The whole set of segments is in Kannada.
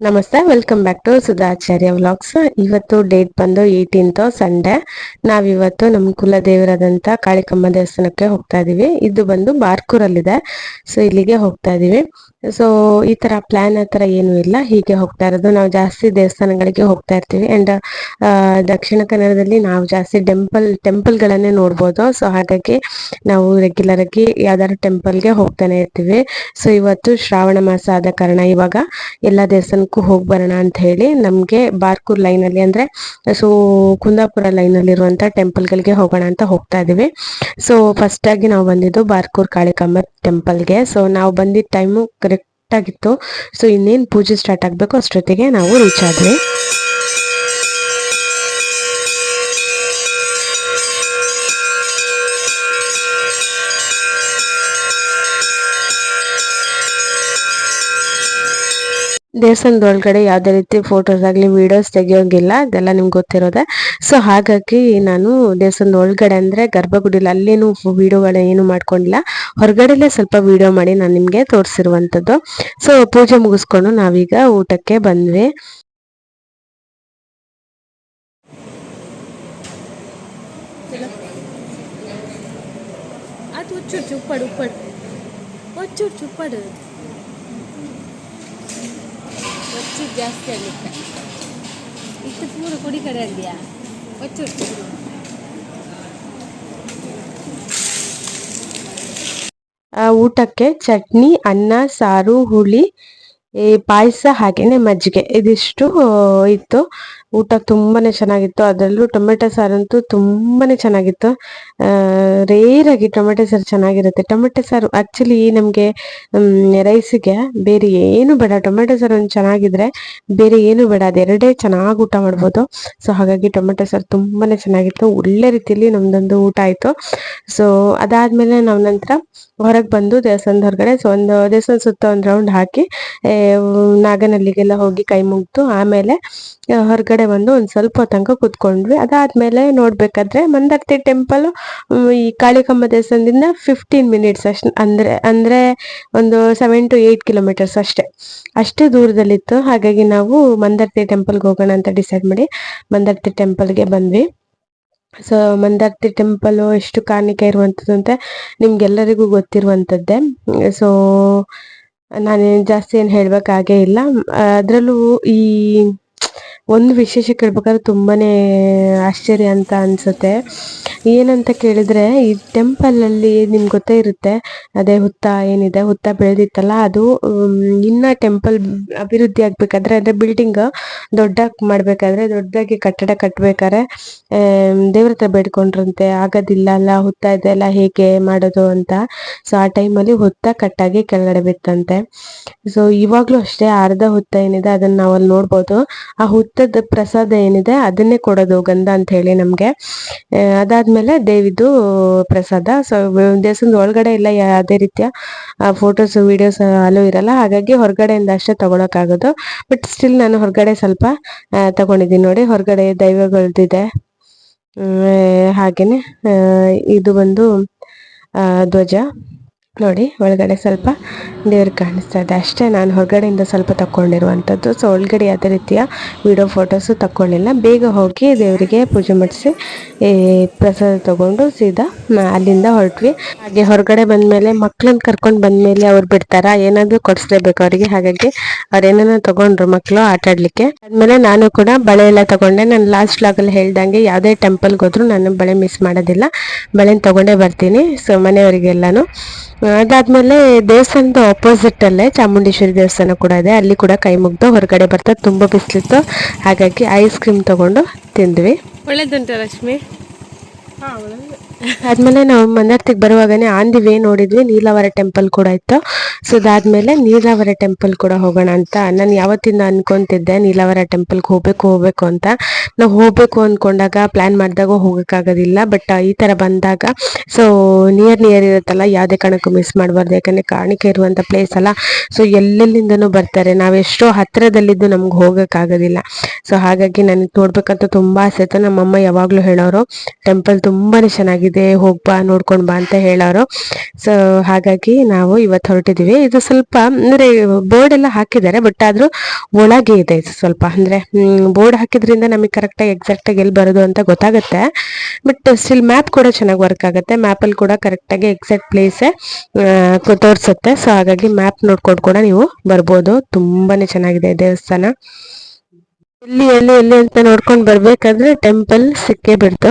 ನಮಸ್ತೆ welcome back to Sudhacharya vlogs ಇವತ್ತು ಡೇಟ್ ಬಂದು ಏಯ್ಟೀನ್ತ್ ಸಂಡೇ ನಾವಿವತ್ತು ನಮ್ಮ ಕುಲದೇವರಾದಂಥ ಕಾಳಿಕಮ್ಮ ದೇವಸ್ಥಾನಕ್ಕೆ ಹೋಗ್ತಾ ಇದ್ದೀವಿ ಇದು ಬಂದು ಬಾರ್ಕೂರಲ್ಲಿದೆ. ಸೊ ಇಲ್ಲಿಗೆ ಹೋಗ್ತಾ ಇದೀವಿ. ಸೊ ಈ ತರ ಪ್ಲಾನ್ ಆ ಥರ ಏನೂ ಇಲ್ಲ. ಹೀಗೆ ಹೋಗ್ತಾ ಇರೋದು. ನಾವು ಜಾಸ್ತಿ ದೇವಸ್ಥಾನಗಳಿಗೆ ಹೋಗ್ತಾ ಇರ್ತೀವಿ. ಅಂಡ್ ದಕ್ಷಿಣ ಕನ್ನಡದಲ್ಲಿ ನಾವು ಜಾಸ್ತಿ ಟೆಂಪಲ್ ಟೆಂಪಲ್ಗಳನ್ನೇ ನೋಡ್ಬೋದು. ಸೊ ಹಾಗಾಗಿ ನಾವು ರೆಗ್ಯುಲರ್ ಆಗಿ ಯಾವ್ದಾದ್ರು ಟೆಂಪಲ್ಗೆ ಹೋಗ್ತಾನೆ ಇರ್ತೀವಿ. ಸೊ ಇವತ್ತು ಶ್ರಾವಣ ಮಾಸ ಆದ ಕಾರಣ ಇವಾಗ ಎಲ್ಲ ದೇವಸ್ಥಾನಕ್ಕೂ ಹೋಗಿ ಬರೋಣ ಅಂತ ಹೇಳಿ ನಮಗೆ ಬಾರ್ಕೂರ್ ಲೈನಲ್ಲಿ ಅಂದ್ರೆ ಸೊ ಕುಂದಾಪುರ ಲೈನಲ್ಲಿ ಇರುವಂತ ಟೆಂಪಲ್ಗಳಿಗೆ ಹೋಗೋಣ ಅಂತ ಹೋಗ್ತಾ ಇದೀವಿ ಸೊ ಫಸ್ಟ್ ಆಗಿ ನಾವು ಬಂದಿದ್ದು ಬಾರ್ಕೂರ್ ಕಾಳಿಕಾಂಬ ಟೆಂಪಲ್ಗೆ ಸೊ ನಾವು ಬಂದಿದ್ದ ಟೈಮು ಕರೆಕ್ಟ್ ಆಗಿತ್ತು ಸೊ ಇನ್ನೇನು ಪೂಜೆ ಸ್ಟಾರ್ಟ್ ಆಗಬೇಕು ಅಷ್ಟೊತ್ತಿಗೆ ನಾವು ರೀಚ್ ಆದ್ವಿ. ದೇವಸ್ಥಾನದ ಒಳಗಡೆ ಯಾವುದೇ ರೀತಿ ಫೋಟೋಸ್ ಆಗಲಿ ವಿಡಿಯೋಸ್ ತೆಗಿಯೋಂಗಿಲ್ಲ, ಅದೆಲ್ಲ ನಿಮ್ಗೆ ಗೊತ್ತಿರೋದೆ. ಸೊ ಹಾಗಾಗಿ ನಾನು ದೇವಸ್ಥಾನದ ಒಳಗಡೆ ಅಂದರೆ ಗರ್ಭಗುಡಿಲಿ ಅಲ್ಲೇನು ವೀಡಿಯೋಗಳು ಏನು ಮಾಡ್ಕೊಂಡಿಲ್ಲ. ಹೊರಗಡೆಲೇ ಸ್ವಲ್ಪ ವಿಡಿಯೋ ಮಾಡಿ ನಾನು ನಿಮಗೆ ತೋರಿಸಿರುವಂಥದ್ದು. ಸೊ ಪೂಜೆ ಮುಗಿಸ್ಕೊಂಡು ನಾವೀಗ ಊಟಕ್ಕೆ ಬಂದ್ವಿ. ಚುಪ್ಪಡು ಉಪ್ಪಡು ಚುಪ್ಪಡು ಒಚ್ಚು ಜಾಸ್ತಿ ಆಗುತ್ತೆ. ಇಷ್ಟು ಪೂರು ಕುಡಿ ಕಡೆ ಅಂದ್ಯಾ? ಒಚ್ಚು ಆ, ಊಟಕ್ಕೆ ಚಟ್ನಿ ಅನ್ನ ಸಾರು ಹುಳಿ ಪಾಯಸ ಹಾಗೆಯೇ ಮಜ್ಜಿಗೆ. ಇದಿಷ್ಟು ಇತ್ತು. ಊಟ ತುಂಬಾನೇ ಚೆನ್ನಾಗಿತ್ತು. ಅದರಲ್ಲೂ ಟೊಮೆಟೊ ಸಾರಂತೂ ತುಂಬಾನೇ ಚೆನ್ನಾಗಿತ್ತು. ರೇರ್ ಆಗಿ ಟೊಮೆಟೊ ಸಾರು ಚೆನ್ನಾಗಿರುತ್ತೆ. ಟೊಮೆಟೊ ಸಾರು ಆಕ್ಚುಲಿ ನಮಗೆ ರೈಸಿಗೆ ಬೇರೆ ಏನು ಬೇಡ. ಟೊಮೆಟೊ ಸಾರು ಒಂದು ಚೆನ್ನಾಗಿದ್ರೆ ಬೇರೆ ಏನು ಬೇಡ. ಅದೆರಡೇ ಚೆನ್ನಾಗಿ ಊಟ ಮಾಡ್ಬೋದು. ಸೊ ಹಾಗಾಗಿ ಟೊಮೆಟೊ ಸಾರು ತುಂಬಾನೇ ಚೆನ್ನಾಗಿತ್ತು. ಒಳ್ಳೆ ರೀತಿಯಲ್ಲಿ ನಮ್ದೊಂದು ಊಟ ಆಯ್ತು. ಸೊ ಅದಾದ್ಮೇಲೆ ನಾವು ನಂತರ ಹೊರಗೆ ಬಂದು ದೇವಸ್ಥಾನದ ಹೊರಗಡೆ ಸೊ ಒಂದು ದೇವಸ್ಥಾನ ಸುತ್ತ ಒಂದು ರೌಂಡ್ ಹಾಕಿ ನಾಗನಲ್ಲಿಗೆಲ್ಲ ಹೋಗಿ ಕೈ ಮುಗ್ದು ಆಮೇಲೆ ಆ, ಹೊರಗಡೆ ಬಂದು ಒಂದು ಸ್ವಲ್ಪ ತನಕ ಕೂತ್ಕೊಂಡ್ವಿ. ಅದಾದ್ಮೇಲೆ ನೋಡ್ಬೇಕಾದ್ರೆ ಮಂದಾರ್ತಿ ಟೆಂಪಲ್ ಈ ಕಾಳಿಕಮ್ಮ ದೇವಸ್ಥಾನದಿಂದ ಫಿಫ್ಟೀನ್ ಮಿನಿಟ್ಸ್ ಅಷ್ಟು, ಅಂದ್ರೆ ಅಂದ್ರೆ ಒಂದು ಸೆವೆನ್ ಟು ಏಯ್ಟ್ ಕಿಲೋಮೀಟರ್ಸ್ ಅಷ್ಟೇ. ಅಷ್ಟೇ ದೂರದಲ್ಲಿತ್ತು. ಹಾಗಾಗಿ ನಾವು ಮಂದಾರ್ತಿ ಟೆಂಪಲ್ಗೆ ಹೋಗೋಣ ಅಂತ ಡಿಸೈಡ್ ಮಾಡಿ ಮಂದಾರ್ತಿ ಟೆಂಪಲ್ಗೆ ಬಂದ್ವಿ. ಸೊ ಮಂದಾರ್ತಿ ಟೆಂಪಲ್ ಎಷ್ಟು ಕಾಣಿಕೆ ಇರುವಂಥದ್ದು ಅಂತ ನಿಮ್ಗೆಲ್ಲರಿಗೂ ಗೊತ್ತಿರುವಂಥದ್ದೇ ಸೊ ನಾನೇನು ಜಾಸ್ತಿ ಏನು ಹೇಳ್ಬೇಕಾಗೇ ಇಲ್ಲ. ಅದರಲ್ಲೂ ಈ ಒಂದು ವಿಶೇಷ ಕೇಳ್ಬೇಕಾದ್ರೆ ತುಂಬಾನೇ ಆಶ್ಚರ್ಯ ಅಂತ ಅನ್ಸುತ್ತೆ. ಏನಂತ ಕೇಳಿದ್ರೆ, ಈ ಟೆಂಪಲ್ ಅಲ್ಲಿ ನಿಮ್ಗೆ ಗೊತ್ತೇ ಇರುತ್ತೆ, ಅದೇ ಹುತ್ತ ಏನಿದೆ, ಹುತ್ತ ಬೆಳೆದಿತ್ತಲ್ಲ, ಅದು ಇನ್ನ ಟೆಂಪಲ್ ಅಭಿವೃದ್ಧಿ ಆಗ್ಬೇಕಾದ್ರೆ ಅದೇ ಬಿಲ್ಡಿಂಗ್ ದೊಡ್ಡಾಗಿ ಮಾಡ್ಬೇಕಾದ್ರೆ, ದೊಡ್ಡದಾಗಿ ಕಟ್ಟಡ ಕಟ್ಬೇಕಾದ್ರೆ ದೇವ್ರ ಹತ್ರ ಬೇಡ್ಕೊಂಡ್ರಂತೆ, ಆಗೋದಿಲ್ಲ ಅಲ್ಲ, ಹುತ್ತ ಇದೆಲ್ಲ ಹೇಗೆ ಮಾಡೋದು ಅಂತ. ಸೊ ಆ ಟೈಮಲ್ಲಿ ಹುತ್ತ ಕಟ್ಟಾಗಿ ಕೆಳಗಡೆ ಬಿತ್ತಂತೆ. ಸೊ ಇವಾಗ್ಲೂ ಅಷ್ಟೇ, ಅರ್ಧ ಹುತ್ತ ಏನಿದೆ, ಅದನ್ನ ನಾವಲ್ಲಿ ನೋಡ್ಬೋದು. ಆ ಹುತ್ತದ ಪ್ರಸಾದ ಏನಿದೆ ಅದನ್ನೇ ಕೊಡೋದು ಗಂಧ ಅಂತ ಹೇಳಿ ನಮ್ಗೆ. ಅದಾದ್ಮೇಲೆ ದೇವಿದು ಪ್ರಸಾದ. ಸೊ, ದೇವಸ್ಥಾನದ ಒಳಗಡೆ ಎಲ್ಲ ಯಾವುದೇ ರೀತಿಯ ಫೋಟೋಸ್ ವಿಡಿಯೋಸ್ ಅಲ್ಲೂ ಇರಲ್ಲ. ಹಾಗಾಗಿ ಹೊರಗಡೆಯಿಂದ ಅಷ್ಟೇ ತಗೊಳಕ್ಕಾಗೋದು. ಬಟ್ ಸ್ಟಿಲ್ ನಾನು ಹೊರಗಡೆ ಸ್ವಲ್ಪ ತಗೊಂಡಿದ್ದೀನಿ ನೋಡಿ. ಹೊರಗಡೆ ದೈವಗಳದಿದೆ. ಹಾಗೇನೆ ಇದು ಬಂದು ಧ್ವಜ. ನೋಡಿ, ಒಳಗಡೆ ಸ್ವಲ್ಪ ದೇವ್ರು ಕಾಣಿಸ್ತಾ ಇದೆ. ಅಷ್ಟೇ ನಾನು ಹೊರಗಡೆಯಿಂದ ಸ್ವಲ್ಪ ತಕ್ಕೊಂಡಿರುವಂಥದ್ದು. ಸೊ ಒಳಗಡೆ ಯಾವುದೇ ರೀತಿಯ ವಿಡಿಯೋ ಫೋಟೋಸು ತಕ್ಕೊಳ್ಳಿಲ್ಲ. ಬೇಗ ಹೋಗಿ ದೇವರಿಗೆ ಪೂಜೆ ಮಾಡಿಸಿ, ಈ ಪ್ರಸಾದ ತಗೊಂಡು ಸೀದಾ ಅಲ್ಲಿಂದ ಹೊರಟ್ವಿ. ಹಾಗೆ ಹೊರಗಡೆ ಬಂದಮೇಲೆ ಮಕ್ಕಳನ್ನ ಕರ್ಕೊಂಡು ಬಂದಮೇಲೆ ಅವ್ರು ಬಿಡ್ತಾರಾ? ಏನಾದರೂ ಕೊಡಿಸ್ಲೇಬೇಕು ಅವರಿಗೆ. ಹಾಗಾಗಿ ಅವ್ರು ಏನೇನೋ ತಗೊಂಡ್ರು ಮಕ್ಕಳು ಆಟ ಆಡಲಿಕ್ಕೆ. ಆದ್ಮೇಲೆ ನಾನು ಕೂಡ ಬಳೆ ಎಲ್ಲ ತಗೊಂಡೆ. ನಾನು ಲಾಸ್ಟ್ ಲಾಗಲ್ಲಿ ಹೇಳ್ದಂಗೆ ಯಾವುದೇ ಟೆಂಪಲ್ಗೆ ಹೋದ್ರು ನಾನು ಬಳೆ ಮಿಸ್ ಮಾಡೋದಿಲ್ಲ. ಬಳೆನ ತೊಗೊಂಡೇ ಬರ್ತೀನಿ. ಸೊ ಮನೆಯವರಿಗೆಲ್ಲಾನು. ಅದಾದ್ಮೇಲೆ ದೇವಸ್ಥಾನದ ಆಪೋಸಿಟ್ ಅಲ್ಲೇ ಚಾಮುಂಡೇಶ್ವರಿ ದೇವಸ್ಥಾನ ಕೂಡ ಇದೆ. ಅಲ್ಲಿ ಕೂಡ ಕೈ ಮುಗ್ದು ಹೊರಗಡೆ ಬರ್ತಾ ತುಂಬಾ ಬಿಸಿಲಿತ್ತು. ಹಾಗಾಗಿ ಐಸ್ ಕ್ರೀಮ್ ತಗೊಂಡು ತಿಂದ್ವಿ. ಒಳ್ಳೇದುಂಟು ರಶ್ಮಿ ಆದ್ಮೇಲೆ ನಾವು ಮಂದಾರ್ತಿಗೆ ಬರುವಾಗನೇ ಆನ್ ವೇ ನೋಡಿದ್ವಿ. ನೀಲಾವರ ಟೆಂಪಲ್ ಕೂಡ ಇತ್ತು. ಸೊ ಅದಾದ್ಮೇಲೆ ನೀಲಾವರ ಟೆಂಪಲ್ ಕೂಡ ಹೋಗೋಣ ಅಂತ ನಾನು ಯಾವತ್ತಿಂದ ಅನ್ಕೊಂತಿದ್ದೆ ನೀಲಾವರ ಟೆಂಪಲ್ಗೆ ಹೋಗ್ಬೇಕು ಹೋಗ್ಬೇಕು ಅಂತ. ನಾವು ಹೋಗ್ಬೇಕು ಅನ್ಕೊಂಡಾಗ ಪ್ಲಾನ್ ಮಾಡಿದಾಗ ಹೋಗೋಕ್ಕಾಗೋದಿಲ್ಲ ಬಟ್ ಈ ತರ ಬಂದಾಗ ಸೊ ನಿಯರ್ ನಿಯರ್ ಇರುತ್ತಲ್ಲ, ಯಾವುದೇ ಕಾರಣಕ್ಕೂ ಮಿಸ್ ಮಾಡಬಾರ್ದು. ಯಾಕಂದ್ರೆ ಕಾಣಿಕೆ ಇರುವಂತ ಪ್ಲೇಸ್ ಅಲ್ಲ. ಸೊ ಎಲ್ಲೆಲ್ಲಿಂದನೂ ಬರ್ತಾರೆ. ನಾವೆಷ್ಟೋ ಹತ್ರದಲ್ಲಿದ್ದು ನಮ್ಗೆ ಹೋಗೋಕ್ಕಾಗೋದಿಲ್ಲ. ಸೊ ಹಾಗಾಗಿ ನನಗೆ ನೋಡ್ಬೇಕಂತ ತುಂಬಾ ಆಸೆ ಇತ್ತು. ನಮ್ಮಮ್ಮ ಯಾವಾಗಲೂ ಹೇಳೋರು ಟೆಂಪಲ್ ತುಂಬಾ ಚೆನ್ನಾಗಿದೆ, ಹೋಗ್ಬಾ, ನೋಡ್ಕೊಂಡು ಬಾ ಅಂತ ಹೇಳೋರು. ಸೊ ಹಾಗಾಗಿ ನಾವು ಇವತ್ತು ಹೊರಟಿದ್ದೀವಿ ಇದು ಸ್ವಲ್ಪ, ಅಂದ್ರೆ ಬೋರ್ಡ್ ಎಲ್ಲ ಹಾಕಿದ್ದಾರೆ ಬಟ್ ಆದ್ರೂ ಒಳಗೆ ಇದೆ ಸ್ವಲ್ಪ. ಅಂದ್ರೆ ಬೋರ್ಡ್ ಹಾಕಿದ್ರಿಂದ ನಮಗೆ ಕರೆಕ್ಟ್ ಆಗಿ ಎಕ್ಸಾಕ್ಟ್ ಆಗಿ ಎಲ್ಲಿ ಬರೋದು ಅಂತ ಗೊತ್ತಾಗುತ್ತೆ. ಬಟ್ ಸ್ಟಿಲ್ ಮ್ಯಾಪ್ ಕೂಡ ಚೆನ್ನಾಗಿ ವರ್ಕ್ ಆಗುತ್ತೆ. ಮ್ಯಾಪಲ್ಲಿ ಕೂಡ ಕರೆಕ್ಟಾಗಿ ಎಕ್ಸಾಕ್ಟ್ ಪ್ಲೇಸ್ ತೋರಿಸುತ್ತೆ. ಸೊ ಹಾಗಾಗಿ ಮ್ಯಾಪ್ ನೋಡ್ಕೊಂಡು ಕೂಡ ನೀವು ಬರ್ಬೋದು. ತುಂಬಾನೇ ಚೆನ್ನಾಗಿದೆ ದೇವಸ್ಥಾನ. ಎಲ್ಲಿ ಎಲ್ಲಿ ಎಲ್ಲಿ ಅಂತ ನೋಡ್ಕೊಂಡು ಬರ್ಬೇಕಾದ್ರೆ ಟೆಂಪಲ್ ಸಿಕ್ಕೇ ಬಿಡ್ತು.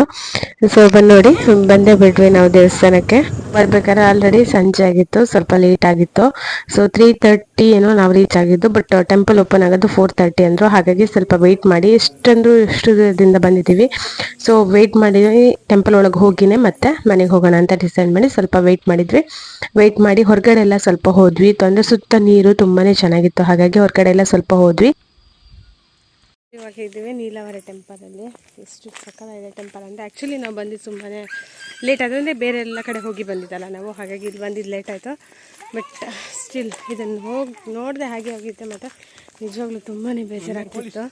ಸೊ ಬಂದು ನೋಡಿ, ಬಂದೇ ಬಿಡ್ವಿ ನಾವು ದೇವಸ್ಥಾನಕ್ಕೆ. ಬರ್ಬೇಕಾದ್ರೆ ಆಲ್ರೆಡಿ ಸಂಜೆ ಆಗಿತ್ತು, ಸ್ವಲ್ಪ ಲೇಟ್ ಆಗಿತ್ತು. ಸೊ ತ್ರೀ ತರ್ಟಿ ಏನೋ ನಾವು ರೀಚ್ ಆಗಿದ್ದು ಬಟ್ ಟೆಂಪಲ್ ಓಪನ್ ಆಗೋದು ಫೋರ್ ತರ್ಟಿ ಅಂದ್ರು. ಹಾಗಾಗಿ ಸ್ವಲ್ಪ ವೆಯ್ಟ್ ಮಾಡಿ, ಎಷ್ಟಂದ್ರು ಎಷ್ಟು ದೂರದಿಂದ ಬಂದಿದ್ದೀವಿ. ಸೊ ವೆಯ್ಟ್ ಮಾಡಿ ಟೆಂಪಲ್ ಒಳಗೆ ಹೋಗಿನೇ ಮತ್ತೆ ಮನೆಗೆ ಹೋಗೋಣ ಅಂತ ಡಿಸೈಡ್ ಮಾಡಿ ಸ್ವಲ್ಪ ವೆಯ್ಟ್ ಮಾಡಿದ್ವಿ. ವೆಯ್ಟ್ ಮಾಡಿ ಹೊರಗಡೆ ಎಲ್ಲ ಸ್ವಲ್ಪ ಹೋದ್ವಿ. ತೊಂದರೆ, ಸುತ್ತ ನೀರು ತುಂಬಾನೇ ಚೆನ್ನಾಗಿತ್ತು. ಹಾಗಾಗಿ ಹೊರಗಡೆ ಎಲ್ಲ ಸ್ವಲ್ಪ ಹೋದ್ವಿ. ಇವಾಗ ಇದ್ದೀವಿ ನೀಲಾವರ ಟೆಂಪಲಲ್ಲಿ. ಎಷ್ಟು ಸಕ್ಕತ್ತಾಗಿದೆ ಟೆಂಪಲ್ ಅಂದರೆ ಆ್ಯಕ್ಚುಲಿ ನಾವು ಬಂದಿದ್ದು ತುಂಬಾ ಲೇಟ್ ಅಂದರೆ ಬೇರೆ ಎಲ್ಲ ಕಡೆ ಹೋಗಿ ಬಂದಿದ್ದಲ್ಲ ನಾವು, ಹಾಗಾಗಿ ಇಲ್ಲಿ ಬಂದಿದ್ದು ಲೇಟ್ ಆಯಿತು. ಬಟ್ ಸ್ಟಿಲ್ ಇದನ್ನು ಹೋಗಿ ನೋಡಿದೆ ಹಾಗೆ ಹೋಗಿದ್ದೆ, ಮತ್ತು ನಿಜವಾಗ್ಲೂ ತುಂಬಾ ಬೇಜಾರಾಗ್ತಿತ್ತು.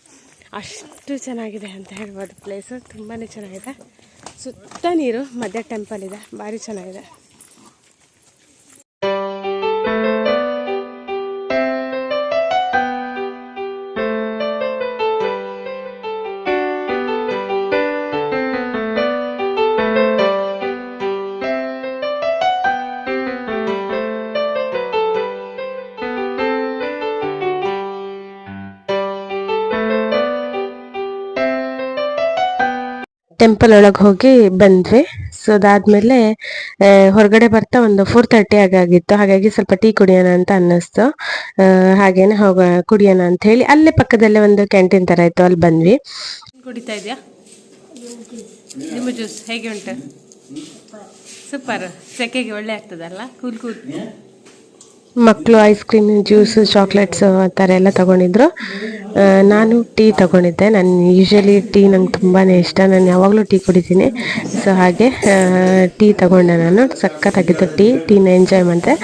ಅಷ್ಟು ಚೆನ್ನಾಗಿದೆ ಅಂತ ಹೇಳ್ಬೋದು ಪ್ಲೇಸು ತುಂಬಾ ಚೆನ್ನಾಗಿದೆ. ಸುತ್ತ ನೀರು, ಮಧ್ಯ ಟೆಂಪಲ್ ಇದೆ. ಭಾರಿ ಚೆನ್ನಾಗಿದೆ. ಟೆಂಪಲ್ ಒಳಗೆ ಹೋಗಿ ಬಂದ್ವಿ. ಸೊ ಅದಾದ್ಮೇಲೆ ಹೊರಗಡೆ ಬರ್ತಾ ಒಂದು ಫೋರ್ ತರ್ಟಿ ಆಗಾಗಿತ್ತು ಹಾಗಾಗಿ ಸ್ವಲ್ಪ ಟೀ ಕುಡಿಯೋಣ ಅಂತ ಅನ್ನಿಸ್ತು. ಹಾಗೇನೆ ಹೋಗ, ಕುಡಿಯೋಣ ಅಂತ ಹೇಳಿ ಅಲ್ಲೇ ಪಕ್ಕದಲ್ಲೇ ಒಂದು ಕ್ಯಾಂಟೀನ್ ತರ ಇತ್ತು, ಅಲ್ಲಿ ಬಂದ್ವಿ. ಕುಡಿತಾ ಇದೆಯಾ? ನಿಮ್ಮ ಜ್ಯೂಸ್ ಹೇಗೆ ಉಂಟು? ಸೂಪರ್. ಸೆಕೆಗೆ ಒಳ್ಳೆ ಆಗ್ತದಲ್ಲ? Cool cool. ಮಕ್ಕಳು ಐಸ್ ಕ್ರೀಮ್ ಜ್ಯೂಸ್ ಚಾಕ್ಲೇಟ್ಸ್ ಆ ಥರ ಎಲ್ಲ ತಗೊಂಡಿದ್ರು. ನಾನು ಟೀ ತೊಗೊಂಡಿದ್ದೆ. ನಾನು ಯೂಶಲಿ ಟೀ ನಂಗೆ ತುಂಬಾ ಇಷ್ಟ. ನಾನು ಯಾವಾಗಲೂ ಟೀ ಕುಡಿತೀನಿ. ಸೊ ಹಾಗೆ ಟೀ ತಗೊಂಡೆ ನಾನು. ಸಖತ್ತಾಗಿತ್ತು ಟೀ ಟೀನ ಎಂಜಾಯ್ ಮಾಡಿದೆ.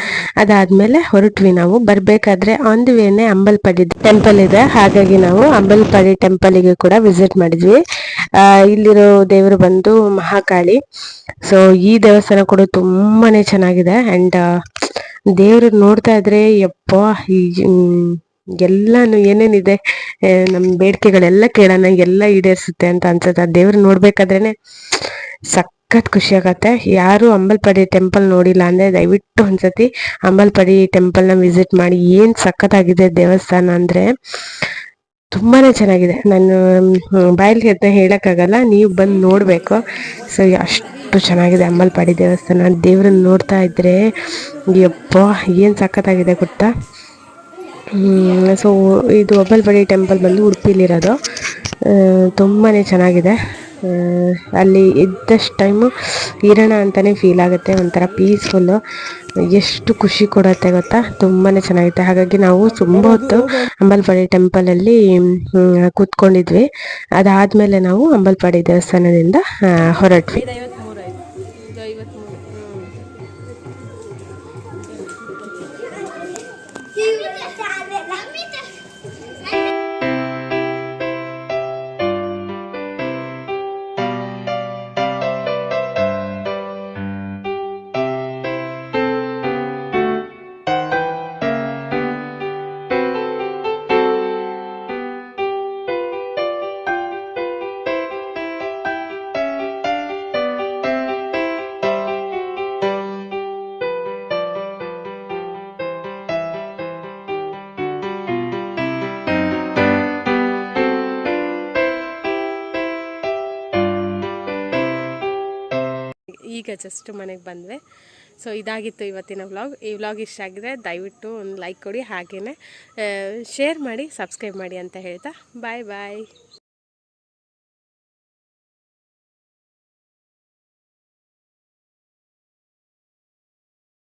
ಅದಾದಮೇಲೆ ಹೊರಟ್ವಿ ನಾವು. ಬರಬೇಕಾದ್ರೆ ಆನ್ ದಿ ವೇನೆ ಅಂಬಲ್ಪಡಿ ಟೆಂಪಲ್ ಇದೆ. ಹಾಗಾಗಿ ನಾವು ಅಂಬಲ್ಪಡಿ ಟೆಂಪಲಿಗೆ ಕೂಡ ವಿಸಿಟ್ ಮಾಡಿದ್ವಿ. ಇಲ್ಲಿರೋ ದೇವರು ಬಂದು ಮಹಾಕಾಳಿ. ಸೊ ಈ ದೇವಸ್ಥಾನ ಕೂಡ ತುಂಬಾನೇ ಚೆನ್ನಾಗಿದೆ. ಆ್ಯಂಡ್ ದೇವ್ರ ನೋಡ್ತಾ ಇದ್ರೆ, ಯಪ್ಪ ಎಲ್ಲಾನು ಏನೇನಿದೆ ನಮ್ ಬೇಡಿಕೆಗಳೆಲ್ಲ ಕೇಳೋಣ, ಎಲ್ಲ ಈಡೇರಿಸುತ್ತೆ ಅಂತ ಅನ್ಸುತ್ತೆ. ಆ ದೇವ್ರ ನೋಡ್ಬೇಕಾದ್ರೇನೆ ಸಖತ್ ಖುಷಿ ಆಗತ್ತೆ. ಯಾರು ಅಂಬಲ್ಪಡಿ ಟೆಂಪಲ್ ನೋಡಿಲ್ಲ ಅಂದ್ರೆ ದಯವಿಟ್ಟು ಒಂದ್ಸತಿ ಅಂಬಲ್ಪಡಿ ಟೆಂಪಲ್ನ ವಿಸಿಟ್ ಮಾಡಿ ಏನ್ ಸಖತ್ತಾಗಿದೆ ದೇವಸ್ಥಾನ ಅಂದ್ರೆ ತುಂಬಾನೇ ಚೆನ್ನಾಗಿದೆ. ನಾನು ಬಾಯಲ್ಲಿ ಹೇಳಕ್ ಹೇಳಕ್ಕಾಗಲ್ಲ. ನೀವು ಬಂದು ನೋಡ್ಬೇಕು. ಸೊ ಅಷ್ಟು ಚೆನ್ನಾಗಿದೆ ಅಂಬಲ್ಪಾಡಿ ದೇವಸ್ಥಾನ. ದೇವ್ರನ್ನ ನೋಡ್ತಾ ಇದ್ರೆ, ಯಪ್ಪ, ಏನು ಸಖತ್ತಾಗಿದೆ ಗೊತ್ತಾ? ಸೊ ಇದು ಅಂಬಲ್ಪಾಡಿ ಟೆಂಪಲ್ ಬಂದು ಉಡುಪಿಲಿರೋದು ತುಂಬಾ ಚೆನ್ನಾಗಿದೆ. ಅಲ್ಲಿ ಇದ್ದಷ್ಟು ಟೈಮು ಇರೋಣ ಅಂತಲೇ ಫೀಲ್ ಆಗುತ್ತೆ, ಒಂಥರ ಪೀಸ್ಫುಲ್ಲು ಎಷ್ಟು ಖುಷಿ ಕೊಡುತ್ತೆ ಗೊತ್ತಾ? ತುಂಬಾ ಚೆನ್ನಾಗಿತ್ತು ಹಾಗಾಗಿ ನಾವು ತುಂಬ ಹೊತ್ತು ಅಂಬಲ್ಪಾಡಿ ಟೆಂಪಲಲ್ಲಿ ಕೂತ್ಕೊಂಡಿದ್ವಿ. ಅದಾದಮೇಲೆ ನಾವು ಅಂಬಲ್ಪಾಡಿ ದೇವಸ್ಥಾನದಿಂದ ಹೊರಟ್ವಿ. ಈಗ ಜಸ್ಟ್ ಮನೆಗೆ ಬಂದ್ವಿ. ಸೊ ಇದಾಗಿತ್ತು ಇವತ್ತಿನ ವ್ಲಾಗ್ ಈ ವ್ಲಾಗ್ ಇಷ್ಟ ಆಗಿದೆ ದಯವಿಟ್ಟು ಒಂದು ಲೈಕ್ ಕೊಡಿ ಹಾಗೆಯೇ ಶೇರ್ ಮಾಡಿ ಸಬ್ಸ್ಕ್ರೈಬ್ ಮಾಡಿ ಅಂತ ಹೇಳ್ತಾ. ಬಾಯ್ ಬಾಯ್